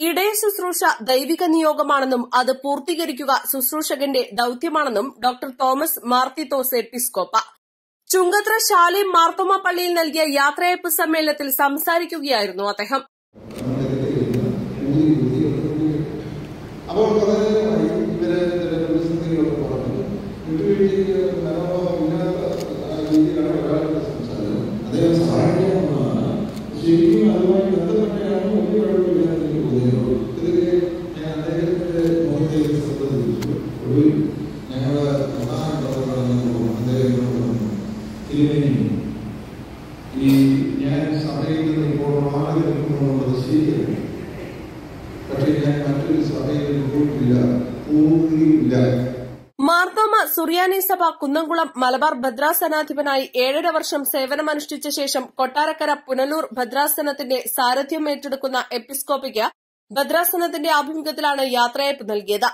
ഇടയ ശുശ്രൂഷ ദൈവിക നിയോഗമാണെന്നും അത് പൂർത്തീകരിക്കുക ശുശ്രൂഷകന്റെ ദൌത്യമാണെന്നും ഡോക്ടർ തോമസ് മാർത്തിത്തോസ് എപ്പിസ്കോപ്പ. ചുങ്കത്ര ശാലി മാർത്തോമ പള്ളിയിൽ നൽകിയ യാത്രയയപ്പ് സമ്മേളനത്തിൽ സംസാരിക്കുകയായിരുന്നു അദ്ദേഹം. ശരിക്കും അതുമായി ഇവരെ പക്ഷെ പക്ഷേ ഞാൻ മറ്റൊരു സഭയിൽ പോയിട്ടില്ല. പോവുകയില്ല മാർത്തോമ സുറിയാനി സഭ കുന്നംകുളം മലബാർ ഭദ്രാസനാധിപനായി ഏഴര വർഷം സേവനമനുഷ്ഠിച്ച ശേഷം കൊട്ടാരക്കര പുനലൂർ ഭദ്രാസനത്തിന്റെ സാരഥ്യം ഏറ്റെടുക്കുന്ന എപ്പിസ്കോപ്പിക്ക് ഭദ്രാസനത്തിന്റെ ആഭിമുഖ്യത്തിലാണ് യാത്രയയപ്പ് നൽകിയത്.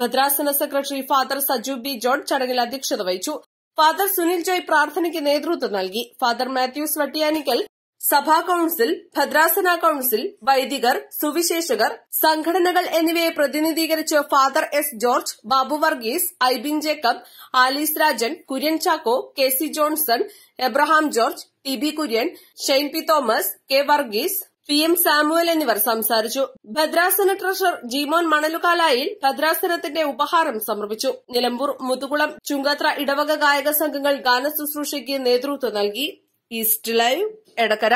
ഭദ്രാസന secretary father Saju B John ചടങ്ങിൽ അധ്യക്ഷത വഹിച്ചു. ഫാദർ സുനിൽ ജോയ് പ്രാർത്ഥനയ്ക്ക് നേതൃത്വം നൽകി. ഫാദർ മാത്യൂസ് വട്ടിയാനിക്കൽ സഭാ കൌൺസിൽ ഭദ്രാസന കൌൺസിൽ വൈദികർ സുവിശേഷകർ സംഘടനകൾ എന്നിവയെ പ്രതിനിധീകരിച്ച് father S George Babu Varghese Ibin Jacob Alice Rajan Kurian Chacko K C Johnson Abraham George T B Kurian Shane P Thomas K Varghese P M Samuel എന്നിവർ സംസാരിച്ചു. ഭദ്രാസന ട്രഷർ ജീമോൻ മണലുകാലായിൽ ഭദ്രാസനത്തിന്റെ ഉപഹാരം സമർപ്പിച്ചു. നിലമ്പൂർ മുതുകുളം ചുങ്കത്ര ഇടവക ഗായക സംഘങ്ങൾ ഗാന ഗാനശുശ്രൂഷയ്ക്ക് നേതൃത്വം നൽകി. East live Edakkara